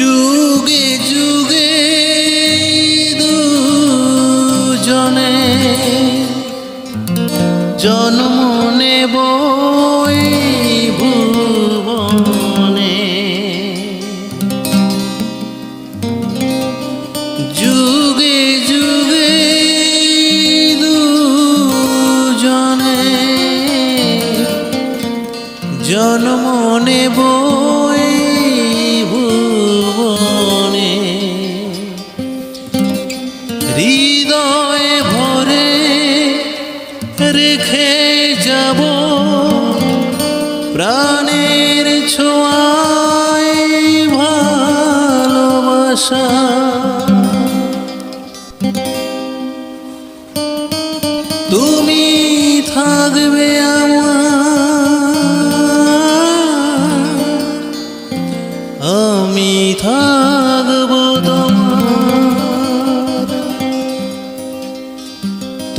যুগে যুগে দুজনে জন্ম নেব ভুবনে। যুগে যুগে দুজনে জন্ম নেব রেখে যাব। প্রাণের ছোঁয়ায় ভালোবাসা। তুমি থাকবে আমার। আমি থাকব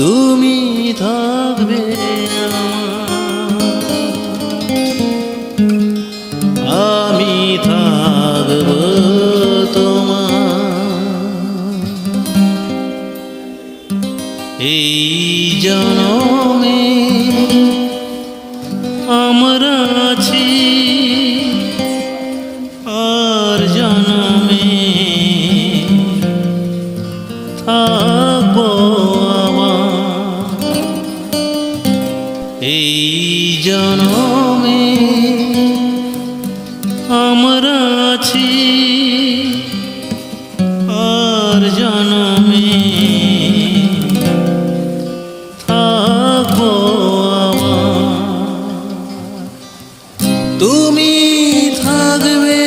তুমি থাকবে আমি থাকব তোমার। এই জনমে আমরা আছি আর জনমে থাকব। এই জনমে আমরা আছি আর জনমে থাকব তুমি থাকবে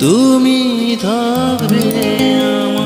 তুমি থাকবে আমার